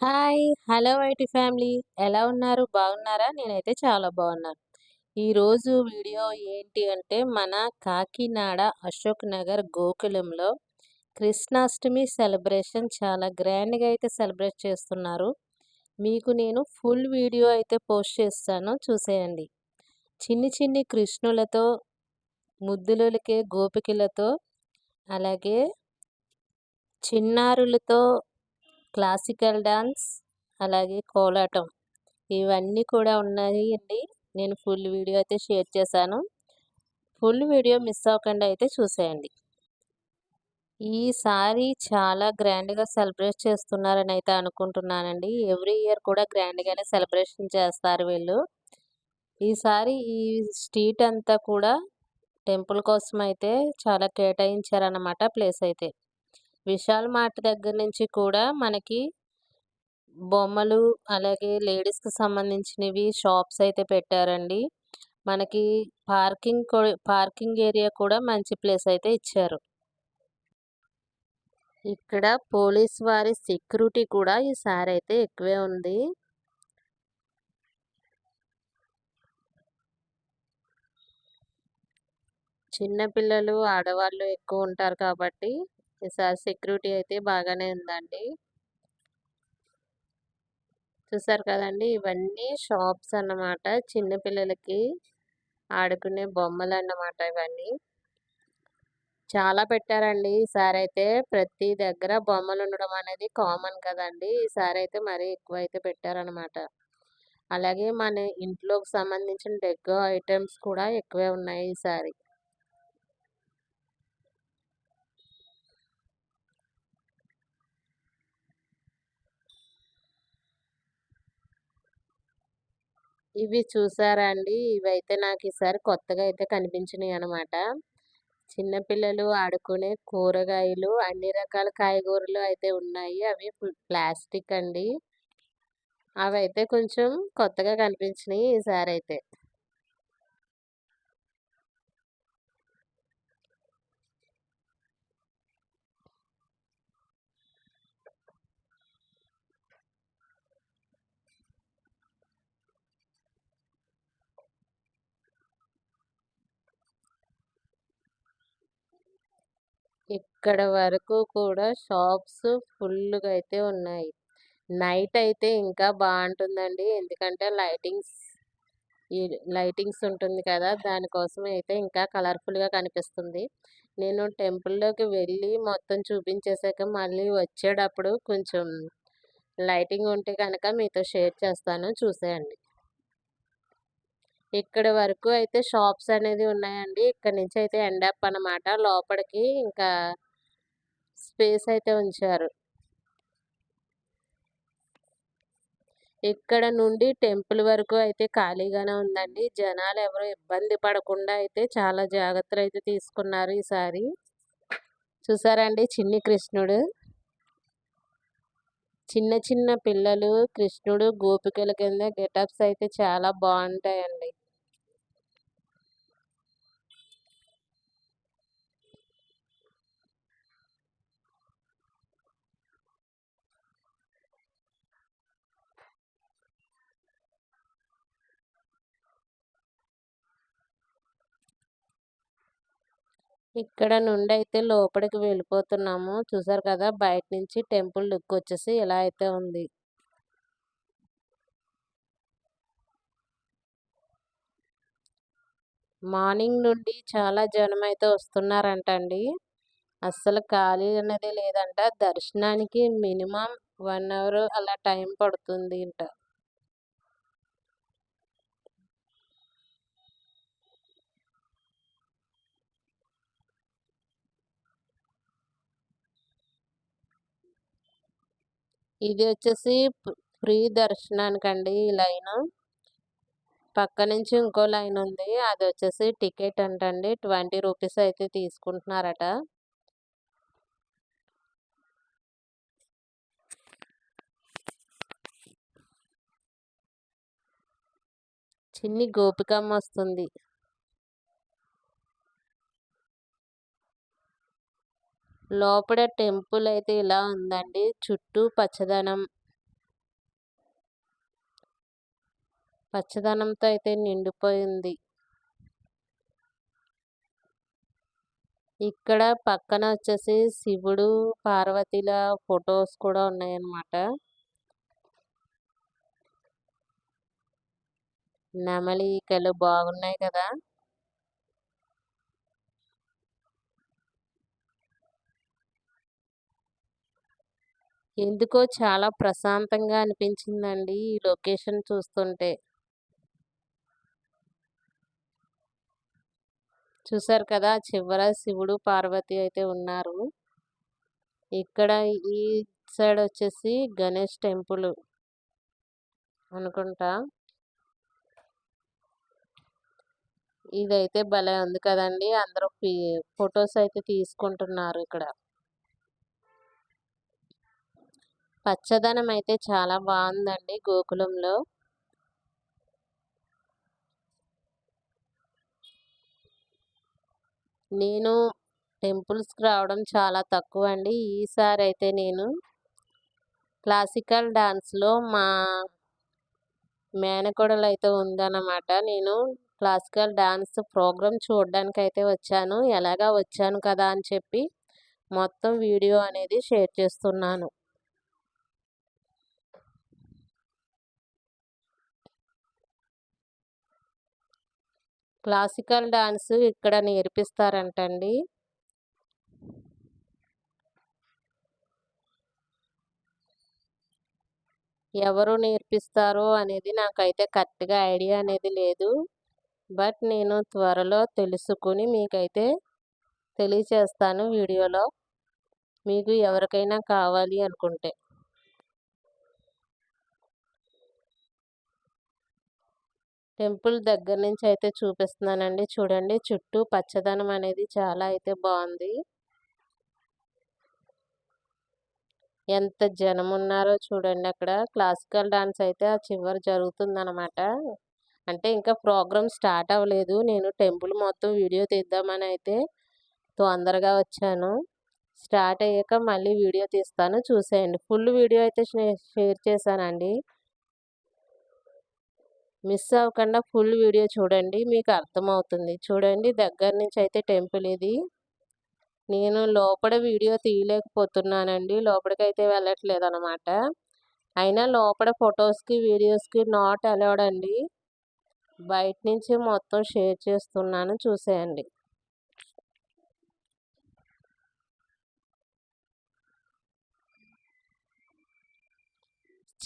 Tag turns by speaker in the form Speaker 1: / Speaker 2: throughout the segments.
Speaker 1: Hi! Hello IT family. ఎలా ఉన్నారు? బాగున్నారా? నేనైతే చాలా బాగున్నాను. ఈరోజు వీడియో ఏంటి అంటే, మన కాకినాడ అశోక్ నగర్ గోకులంలో కృష్ణాష్టమి సెలబ్రేషన్ చాలా గ్రాండ్‌గా అయితే సెలబ్రేట్ చేస్తున్నారు. మీకు నేను ఫుల్ వీడియో అయితే పోస్ట్ చేస్తాను చూసేయండి. చిన్ని చిన్ని కృష్ణులతో, ముద్దులకే గోపికలతో, అలాగే చిన్నారులతో క్లాసికల్ డాన్స్, అలాగే కోలాటం ఇవన్నీ కూడా ఉన్నాయి అండి. నేను ఫుల్ వీడియో అయితే షేర్ చేశాను. ఫుల్ వీడియో మిస్ అవ్వకుండా అయితే చూసేయండి. ఈసారి చాలా గ్రాండ్‌గా సెలబ్రేట్ చేస్తున్నారని అయితే అనుకుంటున్నానండి. ఎవ్రీ ఇయర్ కూడా గ్రాండ్‌గానే సెలబ్రేషన్ చేస్తారు వీళ్ళు. ఈసారి ఈ స్ట్రీట్ అంతా కూడా టెంపుల్ కోసం అయితే చాలా కేటాయించారన్నమాట ప్లేస్ అయితే. విశాల్ మార్ట్ దగ్గర నుంచి కూడా మనకి బొమ్మలు, అలాగే లేడీస్‌కి సంబంధించినవి షాప్స్ అయితే పెట్టారండి. మనకి పార్కింగ్ పార్కింగ్ ఏరియా కూడా మంచి ప్లేస్ అయితే ఇచ్చారు. ఇక్కడ పోలీస్ వారి సెక్యూరిటీ కూడా ఈసారి అయితే ఎక్కువే ఉంది. చిన్నపిల్లలు ఆడవాళ్ళు ఎక్కువ ఉంటారు కాబట్టి ఈసారి సెక్యూరిటీ అయితే బాగానే ఉందండి. చూసారు కదండి ఇవన్నీ షాప్స్ అన్నమాట. చిన్నపిల్లలకి ఆడుకునే బొమ్మలు అన్నమాట ఇవన్నీ. చాలా పెట్టారండి ఈసారైతే. ప్రతి దగ్గర బొమ్మలు ఉండడం అనేది కామన్ కదండి ఈసారి అయితే మరీ ఎక్కువైతే పెట్టారనమాట. అలాగే మన ఇంట్లోకి సంబంధించిన డెగ్గో ఐటమ్స్ కూడా ఎక్కువే ఉన్నాయి ఈసారి. ఇవి చూసారా అండి? ఇవైతే నాకు ఈసారి కొత్తగా అయితే కనిపించినాయి అనమాట చిన్నపిల్లలు ఆడుకునే కూరగాయలు, అన్ని రకాల కాయగూరలు అయితే ఉన్నాయి. అవి ప్లాస్టిక్ అండి. అవైతే కొంచెం కొత్తగా కనిపించినాయి ఈసారి అయితే ఇక్కడ వరకు కూడా షాప్స్ ఫుల్గా అయితే ఉన్నాయి. నైట్ అయితే ఇంకా బాగుంటుందండి ఎందుకంటే లైటింగ్స్ ఈ లైటింగ్స్ ఉంటుంది కదా! దానికోసం అయితే ఇంకా కలర్‌ఫుల్‌గా కనిపిస్తుంది. నేను టెంపుల్‌లోకి వెళ్ళి మొత్తం చూపించేసాక మళ్ళీ వచ్చేటప్పుడు కొంచెం లైటింగ్ ఉంటే కనుక మీతో షేర్ చేస్తాను చూసేయండి. ఇక్కడ వరకు అయితే షాప్స్ అనేది ఉన్నాయండి. ఇక్కడ నుంచి అయితే ఎండ్ అప్ అనమాట. లోపలికి ఇంకా స్పేస్ అయితే ఉంచారు. ఇక్కడ నుండి టెంపుల్ వరకు అయితే ఖాళీగానే ఉందండి. జనాలు ఎవరు ఇబ్బంది పడకుండా అయితే చాలా జాగ్రత్తలు అయితే తీసుకున్నారు ఈసారి. చూసారండి చిన్ని కృష్ణుడు. చిన్న చిన్న పిల్లలు, కృష్ణుడు, గోపికల కింద గెటప్స్ అయితే చాలా బాగుంటాయండి ఇక్కడ నుండి అయితే లోపలికి వెళ్ళిపోతున్నాము. చూసారు కదా! బయట నుంచి టెంపుల్ లుక్ వచ్చేసి ఇలా అయితే ఉంది. మార్నింగ్ నుండి చాలా జనం అయితే వస్తున్నారంట వస్తున్నారంటండి. అస్సలు ఖాళీ అనేది లేదంట. దర్శనానికి మినిమం వన్ అవర్ అలా టైం పడుతుంది అంట ఇది వచ్చేసి ఫ్రీ దర్శనానికి అండి ఈ లైన్ పక్క నుంచి ఇంకో లైన్ ఉంది. అది వచ్చేసి టికెట్ అంటండి. 20 రూపీస్ అయితే తీసుకుంటున్నారట. చిన్ని గోపికమ్మ వస్తుంది. లోపల టెంపుల్ అయితే ఇలా ఉందండి. చుట్టూ పచ్చదనం. పచ్చదనంతో అయితే నిండిపోయింది. ఇక్కడ పక్కన వచ్చేసి శివుడు పార్వతిల ఫొటోస్ కూడా ఉన్నాయన్నమాట. నెమలి ఈకలు బాగున్నాయి కదా. ఎందుకో చాలా ప్రశాంతంగా అనిపించిందండి ఈ లొకేషన్ చూస్తుంటే. చూసారు కదా చివర శివుడు పార్వతి అయితే ఉన్నారు. ఇక్కడ ఈ సైడ్ వచ్చేసి గణేష్ టెంపుల్ అనుకుంటా. ఇదైతే భలే ఉంది కదండి. అందరూ ఫొటోస్ అయితే తీసుకుంటున్నారు ఇక్కడ. పచ్చదనం అయితే చాలా బాగుందండి గోకులంలో. నేను టెంపుల్స్కి రావడం చాలా తక్కువ అండి ఈసారి అయితే నేను క్లాసికల్ డాన్స్లో మా మేనకోడలు అయితే ఉందన్నమాట. నేను క్లాసికల్ డాన్స్ ప్రోగ్రామ్ చూడడానికి అయితే వచ్చాను. ఎలాగా వచ్చాను కదా అని చెప్పి మొత్తం వీడియో అనేది షేర్ చేస్తున్నాను. క్లాసికల్ డాన్స్ ఇక్కడ నేర్పిస్తారంటండి. ఎవరు నేర్పిస్తారో అనేది నాకైతే కరెక్ట్గా ఐడియా అనేది లేదు. బట్ నేను త్వరలో తెలుసుకుని మీకైతే తెలియచేస్తాను వీడియోలో. మీకు ఎవరికైనా కావాలి అనుకుంటే. టెంపుల్ దగ్గర నుంచి అయితే చూపిస్తున్నానండి. చూడండి చుట్టూ పచ్చదనం అనేది చాలా అయితే బాగుంది ఎంత జనం ఉన్నారో చూడండి అక్కడ. క్లాసికల్ డాన్స్ అయితే ఆ చివరి జరుగుతుందన్నమాట. అంటే ఇంకా ప్రోగ్రామ్ స్టార్ట్ అవ్వలేదు. నేను టెంపుల్ మొత్తం వీడియో తీద్దామని అయితే తొందరగా వచ్చాను. స్టార్ట్ అయ్యాక మళ్ళీ వీడియో తీస్తాను. చూసేయండి. ఫుల్ వీడియో అయితే షేర్ చేశానండి. మిస్ అవ్వకుండా ఫుల్ వీడియో చూడండి మీకు అర్థమవుతుంది. చూడండి దగ్గర నుంచి అయితే టెంపుల్ ఇది. నేను లోపల వీడియో తీయలేకపోతున్నానండి లోపలికైతే వెళ్ళట్లేదు అనమాట అయినా లోపల ఫొటోస్కి వీడియోస్కి నాట్ అలౌడ్ అండి. బయట నుంచి మొత్తం షేర్ చేస్తున్నాను చూసేయండి.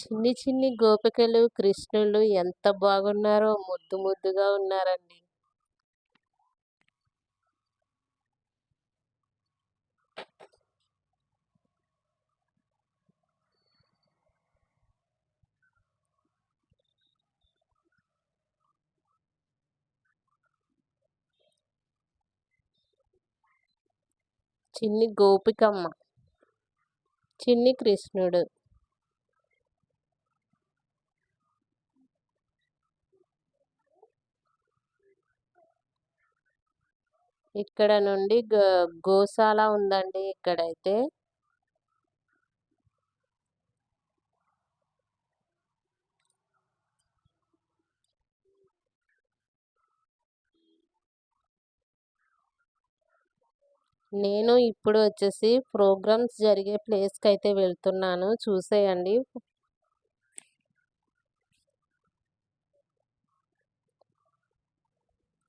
Speaker 1: చిన్ని చిన్ని గోపికలు కృష్ణులు ఎంత బాగున్నారో ముద్దు ముద్దుగా ఉన్నారండి. చిన్ని గోపికమ్మ చిన్ని కృష్ణుడు. ఇక్కడ నుండి గోశాల ఉందండి ఇక్కడైతే. నేను ఇప్పుడు వచ్చేసి ప్రోగ్రామ్స్ జరిగే ప్లేస్కి అయితే వెళ్తున్నాను. చూసేయండి.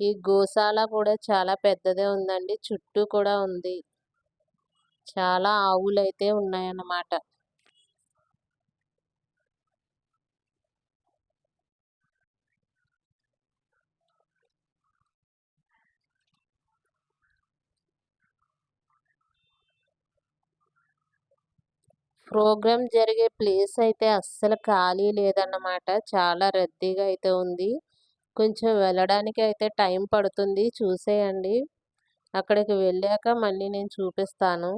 Speaker 1: ఈ గోశాల కూడా చాలా పెద్దదే ఉందండి. చుట్టూ కూడా ఉంది. చాలా ఆవులు అయితే ఉన్నాయన్నమాట. ప్రోగ్రామ్ జరిగే ప్లేస్ అయితే అస్సలు ఖాళీ లేదన్నమాట. చాలా రద్దీగా అయితే ఉంది. కొంచెం వెళ్ళడానికి అయితే టైం పడుతుంది. చూసేయండి. అక్కడికి వెళ్ళాక మళ్ళీ నేను చూపిస్తాను.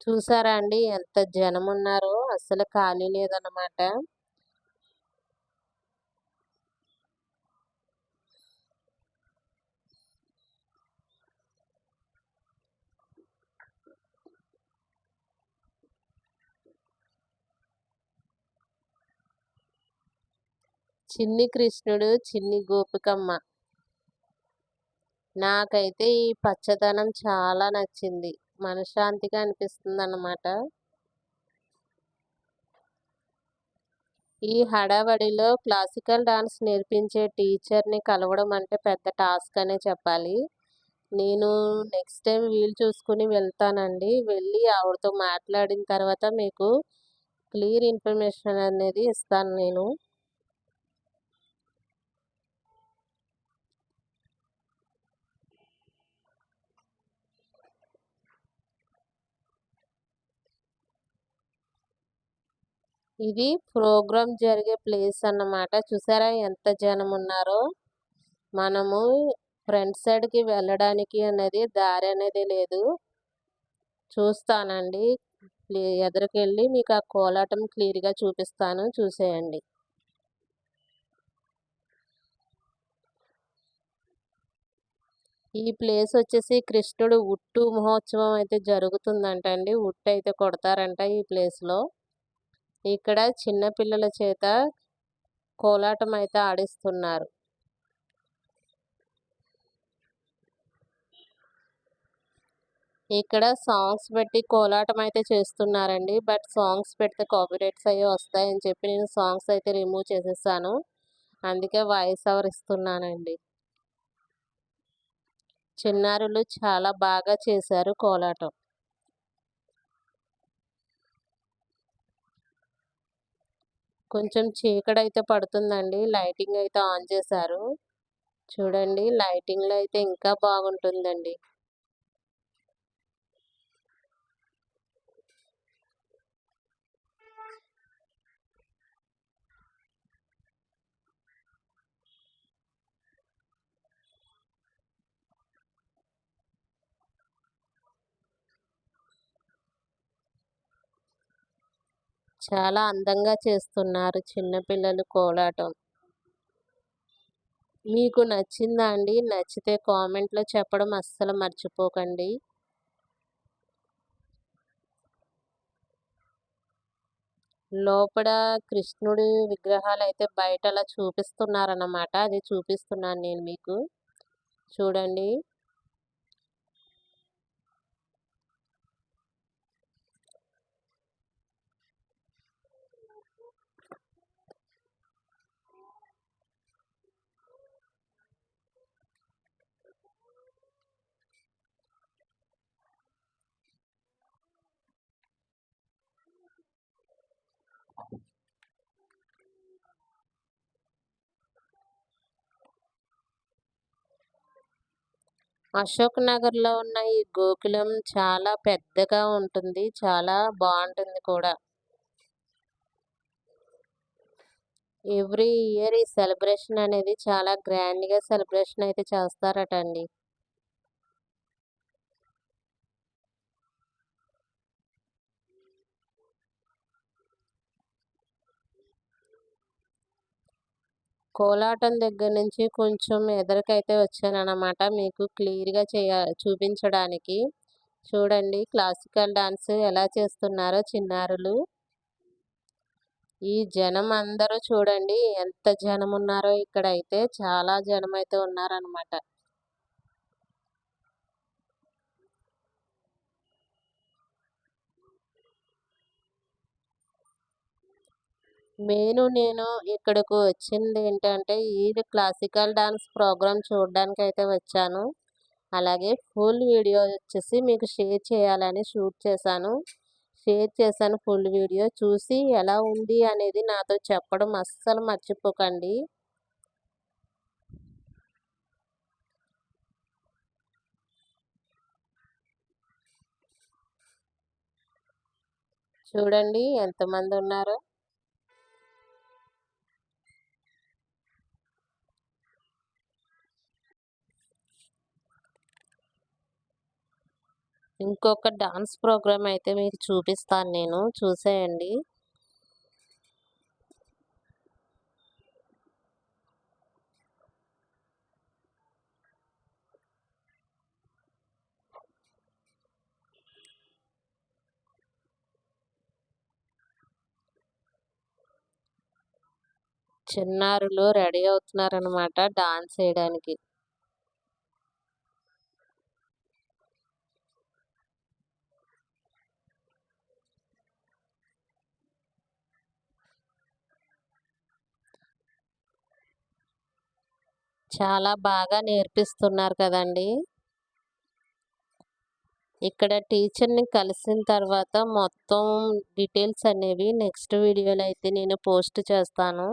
Speaker 1: చూసారా అండి ఎంత జనం ఉన్నారో అసలు ఖాళీ లేదన్నమాట. చిన్ని కృష్ణుడు చిన్ని గోపికమ్మ. నాకైతే ఈ పచ్చదనం చాలా నచ్చింది. మనశ్శాంతిగా అనిపిస్తుంది అన్నమాట ఈ హడావడిలో క్లాసికల్ డాన్స్ నేర్పించే టీచర్ని కలవడం అంటే పెద్ద టాస్క్ అనే చెప్పాలి. నేను నెక్స్ట్ టైం వీలు చూసుకుని వెళ్తానండి. వెళ్ళి ఆవిడతో మాట్లాడిన తర్వాత మీకు క్లియర్ ఇన్ఫర్మేషన్ అనేది ఇస్తాను నేను. ఇది ప్రోగ్రామ్ జరిగే ప్లేస్ అన్నమాట. చూసారా ఎంత జనం ఉన్నారో? మనము ఫ్రంట్ సైడ్కి వెళ్ళడానికి అనేది దారి అనేది లేదు. చూస్తానండి. ఎదురుకెళ్ళి మీకు ఆ కోలాటం క్లియర్గా చూపిస్తాను. చూసేయండి. ఈ ప్లేస్ వచ్చేసి కృష్ణుడు ఉట్టు మహోత్సవం అయితే జరుగుతుందంట అండి ఉట్టు అయితే కొడతారంట ఈ ప్లేస్లో ఇక్కడ చిన్న పిల్లల చేత కోలాటం అయితే ఆడిస్తున్నారు. ఇక్కడ సాంగ్స్ పెట్టి కోలాటం అయితే చేస్తున్నారండి. బట్ సాంగ్స్ పెడితే కాపీరైట్స్ అవి వస్తాయని చెప్పి నేను సాంగ్స్ అయితే రిమూవ్ చేసేసాను. అందుకే వాయిస్ ఓవర్ ఇస్తున్నానండి. చిన్నారులు చాలా బాగా చేశారు కోలాటం. కొంచెం చీకడైతే పడుతుందండి. లైటింగ్ అయితే ఆన్ చేశారు. చూడండి లైటింగ్లో అయితే ఇంకా బాగుంటుందండి. చాలా అందంగా చేస్తున్నారు చిన్నపిల్లలు కోలాటం. మీకు నచ్చిందా అండి? నచ్చితే కామెంట్లో చెప్పడం అస్సలు మర్చిపోకండి. లోపల కృష్ణుడి విగ్రహాలు అయితే బయట అలా చూపిస్తున్నారన్నమాట. అది చూపిస్తున్నాను నేను మీకు. చూడండి. అశోక్ నగర్లో ఉన్న ఈ గోకులం చాలా పెద్దగా ఉంటుంది. చాలా బాగుంటుంది కూడా. ఎవ్రీ ఇయర్ ఈ సెలబ్రేషన్ అనేది చాలా గ్రాండ్గా సెలబ్రేషన్ అయితే చేస్తారట అండి కోలాటం దగ్గర నుంచి కొంచెం ఎదరికైతే వచ్చానన్నమాట. మీకు క్లియర్గా చేయ చూపించడానికి. చూడండి క్లాసికల్ డాన్స్ ఎలా చేస్తున్నారో చిన్నారులు. ఈ జనం అందరూ చూడండి ఎంత జనం ఉన్నారో ఇక్కడ అయితే చాలా జనం అయితే ఉన్నారనమాట మెయిన్ నేను ఇక్కడకు వచ్చింది ఏంటంటే ఈ క్లాసికల్ డాన్స్ ప్రోగ్రామ్ చూడడానికి అయితే వచ్చాను. అలాగే ఫుల్ వీడియో వచ్చేసి మీకు షేర్ చేయాలని షూట్ చేశాను. షేర్ చేశాను ఫుల్ వీడియో. చూసి ఎలా ఉంది అనేది నాతో చెప్పడం అస్సలు మర్చిపోకండి. చూడండి ఎంతమంది ఉన్నారో. ఇంకొక డాన్స్ ప్రోగ్రామ్ అయితే మీకు చూపిస్తాను నేను చూసేయండి చిన్నారులు రెడీ అవుతున్నారనమాట డాన్స్ చేయడానికి. చాలా బాగా నేర్పిస్తున్నారు కదండీ! ఇక్కడ టీచర్‌ని కలిసిన తర్వాత మొత్తం డీటెయిల్స్ అనేవి నెక్స్ట్ వీడియోలో అయితే నేను పోస్ట్ చేస్తాను.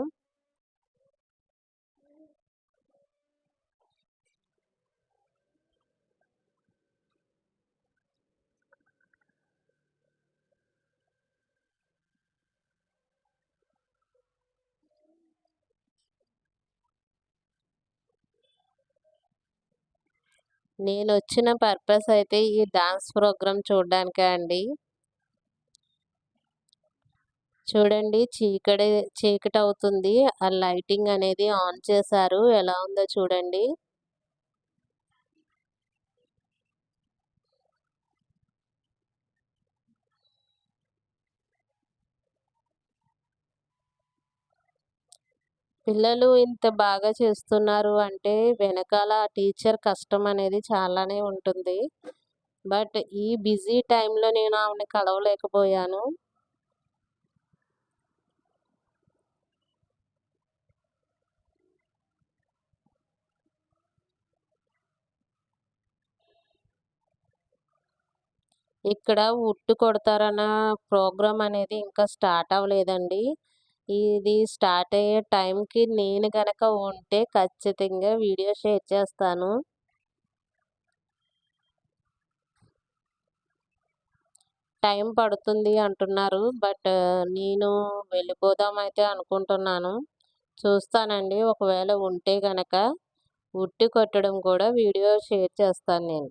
Speaker 1: నేను వచ్చిన పర్పస్ అయితే ఈ డాన్స్ ప్రోగ్రామ్ చూడడానికే అండి. చూడండి చీకటి చీకటి అవుతుంది ఆ లైటింగ్ అనేది ఆన్ చేశారు. ఎలా ఉందో చూడండి. పిల్లలు ఇంత బాగా చేస్తున్నారు అంటే వెనకాల టీచర్ కష్టం అనేది చాలానే ఉంటుంది. బట్ ఈ బిజీ టైంలో నేను ఆమెని కలవలేకపోయాను. ఇక్కడ ఉట్టు కొడతారన్న ప్రోగ్రాం అనేది ఇంకా స్టార్ట్ అవ్వలేదండి. ఇది స్టార్ట్ అయ్యే టైంకి నేను కనుక ఉంటే ఖచ్చితంగా వీడియో షేర్ చేస్తాను. టైం పడుతుంది అంటున్నారు. బట్ నేను వెళ్ళిపోదామైతే అనుకుంటున్నాను. చూస్తానండి ఒకవేళ ఉంటే కనుక ఉట్టి కొట్టడం కూడా వీడియో షేర్ చేస్తాను నేను.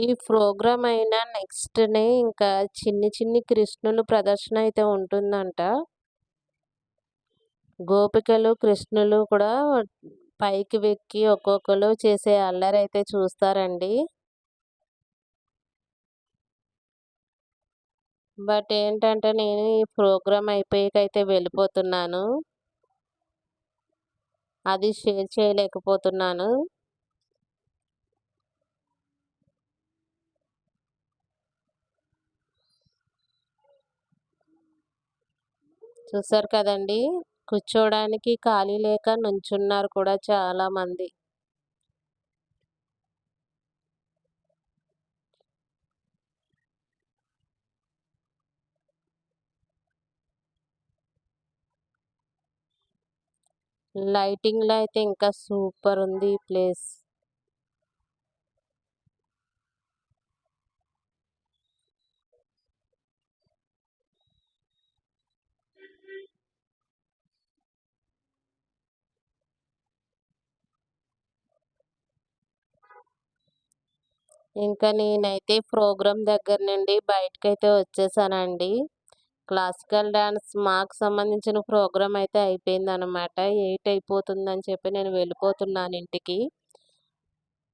Speaker 1: ఈ ప్రోగ్రామ్ అయిన నెక్స్ట్‌నే ఇంకా చిన్ని చిన్ని కృష్ణులు ప్రదర్శన అయితే ఉంటుందంట. గోపికలు, కృష్ణులు కూడా పైకి వెక్కి ఒక్కొక్కరు చేసే అల్లరి అయితే చూస్తారండి. బట్ ఏంటంటే నేను ఈ ప్రోగ్రామ్ అయితే వెళ్ళిపోతున్నాను. అది షేర్ చేయలేకపోతున్నాను. చూసారు కదండీ! కూర్చోవడానికి ఖాళీ లేక నుంచున్నారు కూడా చాలామంది. లైటింగ్‌లో అయితే ఇంకా సూపర్ ఉంది ఈ ప్లేస్. ఇంకా నేనైతే ప్రోగ్రామ్ దగ్గర నుండి బయటకైతే వచ్చేసానండి. క్లాసికల్ డాన్స్ మాకు సంబంధించిన ప్రోగ్రామ్ అయితే అయిపోయిందనమాట. 8 అయిపోతుందని చెప్పి నేను వెళ్ళిపోతున్నాను ఇంటికి.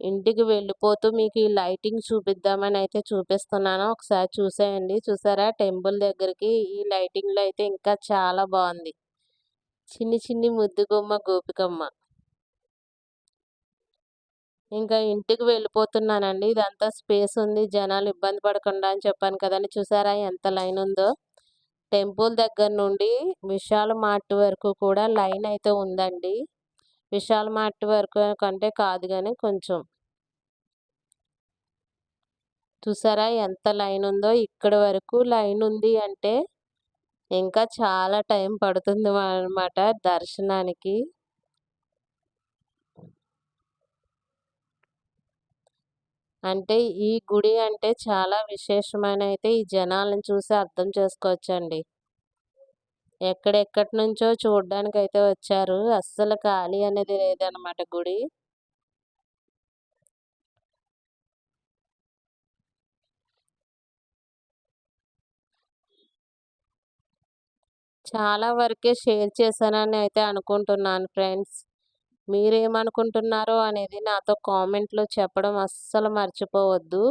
Speaker 1: ఇంటికి వెళ్ళిపోతూ మీకు ఈ లైటింగ్ చూపిద్దామని అయితే చూపిస్తున్నాను. ఒకసారి చూసేయండి. చూసారా టెంపుల్ దగ్గరికి ఈ లైటింగ్‌లో అయితే ఇంకా చాలా బాగుంది చిన్ని చిన్ని ముద్దుగుమ్మ గోపికమ్మ. ఇంకా ఇంటికి వెళ్ళిపోతున్నానండి. ఇదంతా స్పేస్ ఉంది. జనాలు ఇబ్బంది పడకుండా అని చెప్పాను కదండి చూసారా ఎంత లైన్ ఉందో. టెంపుల్ దగ్గర నుండి విశాల్ మార్ట్ వరకు కూడా లైన్ అయితే ఉందండి. విశాల మార్ట్ వరకు కంటే కాదు కానీ కొంచెం. చూసారా ఎంత లైన్ ఉందో. ఇక్కడ వరకు లైన్ ఉంది అంటే ఇంకా చాలా టైం పడుతుంది అనమాట దర్శనానికి. అంటే ఈ గుడి అంటే చాలా విశేషమైన అయితే ఈ జనాలను చూసి అర్థం చేసుకోవచ్చండి. ఎక్కడెక్కడి నుంచో చూడడానికి అయితే వచ్చారు. అస్సలు ఖాళీ అనేది లేదనమాట గుడి. చాలా వరకే షేర్ చేశానని అయితే అనుకుంటున్నాను ఫ్రెండ్స్. మీరేమనుకుంటున్నారో అనేది నాతో కామెంట్లో చెప్పడం అస్సలు మర్చిపోవద్దు.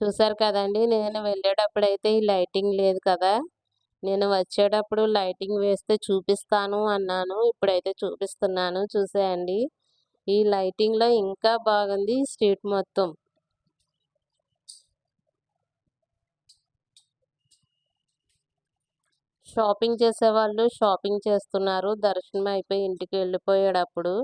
Speaker 1: చూసారు కదండి నేను వెళ్ళేటప్పుడు అయితే ఈ లైటింగ్ లేదు కదా. నేను వచ్చేటప్పుడు లైటింగ్ వేస్తే చూపిస్తాను అన్నాను ఇప్పుడైతే చూపిస్తున్నాను. చూసేయండి. ఈ లైటింగ్లో ఇంకా బాగుంది స్ట్రీట్ మొత్తం. షాపింగ్ చేసేవాళ్ళు షాపింగ్ చేస్తున్నారు. దర్శనం అయిపోయి ఇంటికి వెళ్ళిపోయేటప్పుడు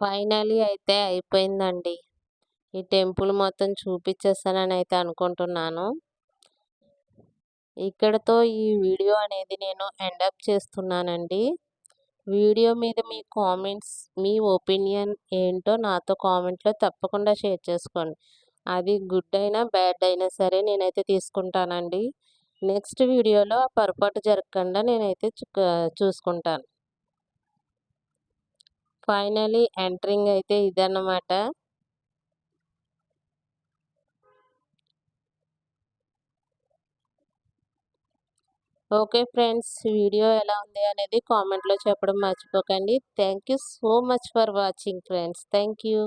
Speaker 1: ఫైనలీ అయితే అయిపోయిందండి. ఈ టెంపుల్ మొత్తం చూపించేస్తానని అయితే అనుకుంటున్నాను. ఇక్కడతో ఈ వీడియో అనేది నేను ఎండప్ చేస్తున్నానండి. వీడియో మీద మీ కామెంట్స్ మీ ఒపీనియన్ ఏంటో నాతో కామెంట్లో తప్పకుండా షేర్ చేసుకోండి. అది గుడ్ అయినా బ్యాడ్ అయినా సరే నేనైతే తీసుకుంటానండి. నెక్స్ట్ వీడియోలో పొరపాటు జరగకుండా నేనైతే చూసుకుంటాను. ఫైనలీ ఎంటరింగ్ అయితే ఇదన్నమాట. ఓకే ఫ్రెండ్స్ వీడియో ఎలా ఉంది అనేది కామెంట్లో చెప్పడం మర్చిపోకండి. Thank you so much for watching friends. Thank you.